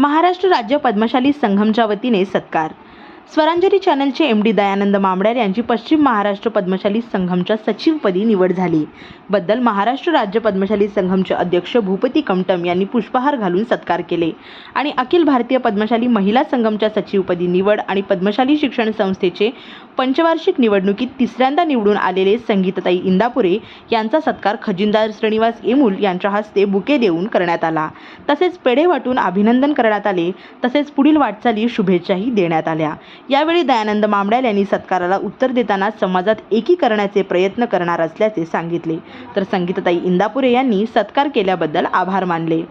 महाराष्ट्र राज्य पद्मशाली संघमच्या वतीने सत्कार. स्वरांजली चॅनलचे एम डी दयानंद मामड्यार यांची पश्चिम महाराष्ट्र पद्मशाली संघमच्या सचिवपदी निवड झाली. बद्दल महाराष्ट्र राज्य पद्मशाली संघमचे अध्यक्ष भूपती कमटम यांनी पुष्पहार घालून सत्कार केले आणि अखिल भारतीय पद्मशाली महिला संघमच्या सचिवपदी निवड आणि पद्मशाली शिक्षण संस्थेचे पंचवार्षिक निवडणुकीत तिसऱ्यांदा निवडून आलेले संगीतताई इंदापुरे यांचा सत्कार खजिनदार श्रीनिवास येमूल यांच्या हस्ते बुके देऊन करण्यात आला. तसेच पेढे वाटून अभिनंदन करण्यात आले. तसेच पुढील वाटचाली शुभेच्छाही देण्यात आल्या. यावेळी दयानंद मामड्याल यांनी सत्काराला उत्तर देताना समाजात एकीकरणाचे प्रयत्न करणार असल्याचे सांगितले. तर संगीतताई इंदापुरे यांनी सत्कार केल्याबद्दल आभार मानले.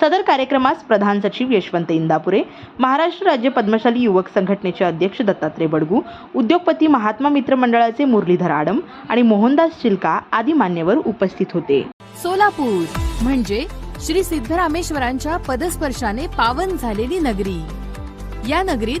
सदर कार्यक्रमास प्रधान सचिव यशवंत इंदापुरे महाराष्ट्र राज्य पद्मशाली युवक संघटनेचे अध्यक्ष दत्तात्रय बडगू उद्योगपती महात्मा मित्र मंडळाचे मुरलीधर आडम आणि मोहनदास चिलका आदी मान्यवर उपस्थित होते. सोलापूर म्हणजे श्री सिद्धरामेश्वरांच्या पदस्पर्शाने पावन झालेली नगरी. या नगरीत